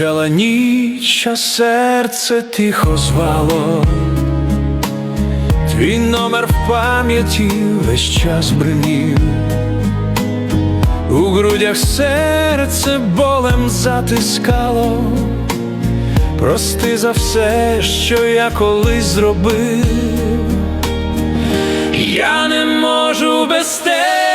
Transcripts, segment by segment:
Минула ніч, а серце тихо звало, твій номер в пам'яті весь час бринів, у грудях серце болем затискало, прости за все, що я колись зробив. Я не можу без тебе,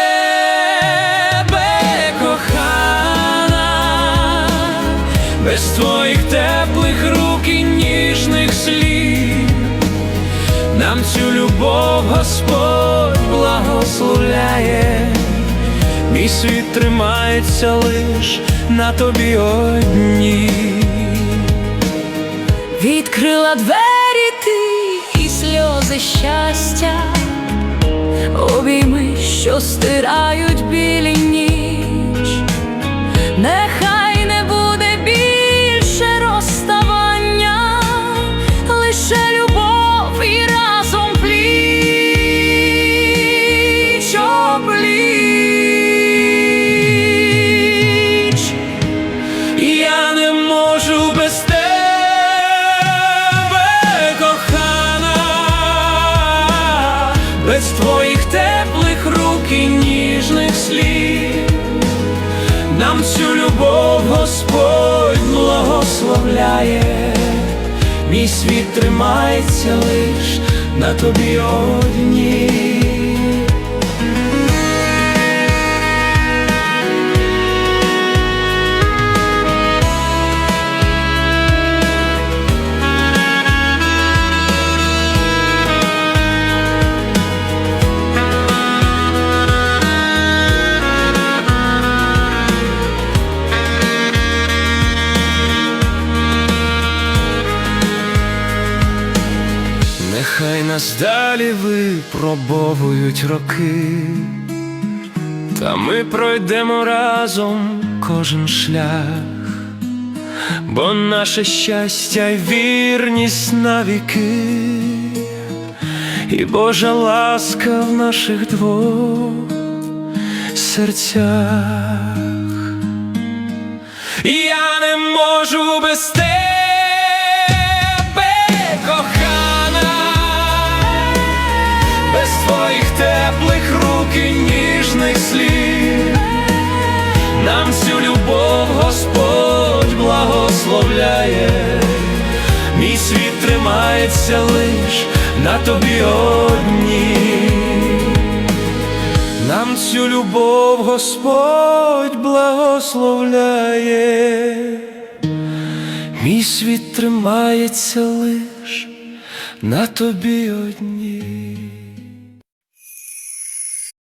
без твоїх теплих рук і ніжних слів. Нам цю любов Господь благословляє, мій світ тримається лиш на тобі одній. Відкрила двері ти і сльози щастя, обійми, що стирають білі ніч, нехай лише любов і разом пліч опліч. Я не можу без тебе, кохана, без твоїх теплих рук і ніжних слів. Нам цю любов Господь благословляє, мій світ тримається лиш на тобі одній. Нехай нас далі випробовують роки, та ми пройдемо разом кожен шлях, бо наше щастя й вірність навіки, і Божа ласка в наших двох серцях. Я не можу без тебе, благословляє, мій світ тримається лиш на тобі одній. Нам цю любов Господь благословляє, мій світ тримається лиш на тобі одній.